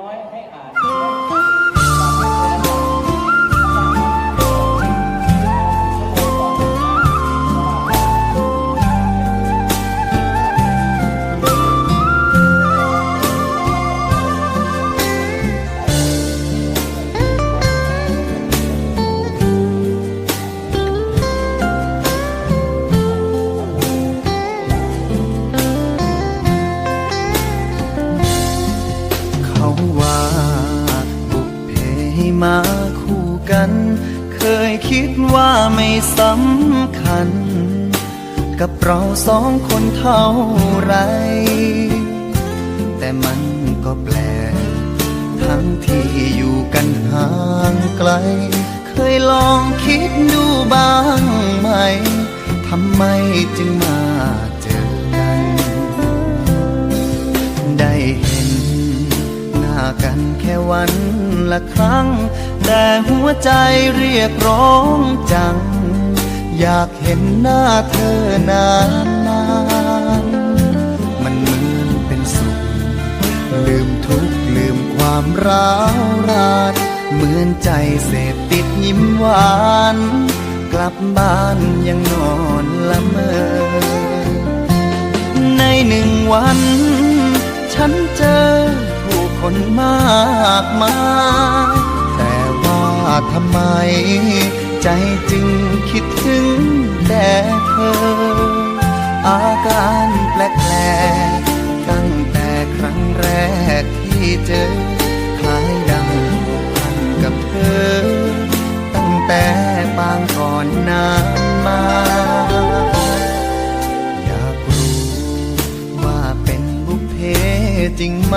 น้อยๆให้อ่าน มาคู่กัน เคยคิดว่าไม่สำคัญ กับเราสองคนเท่าไร แต่มันก็แปลกทั้งที่อยู่กันห่างไกล เคยลองคิดดูบ้างไหมทำไมจึงมา กันแค่วันละครั้ง แต่หัวใจเรียกร้องจัง อยากเห็นหน้าเธอนานนานๆมันเหมือนเป็นสุข ลืมทุกข์ลืมความร้าวรานเหมือนใจเสพติดยิ้มหวาน กลับบ้านยังนอนละเมอ ในหนึ่งวัน ฉันเจอ คนมากมายแต่ว่าทำไม ใจจึงคิดถึงแต่เธอ อาการแปลกๆตั้งแต่ครั้งแรกที่เจอคล้ายดังกพันกับเธอ ตั้งแต่ปางก่อนนานมาอยากรู้ว่าเป็นบุพเพจริงไหม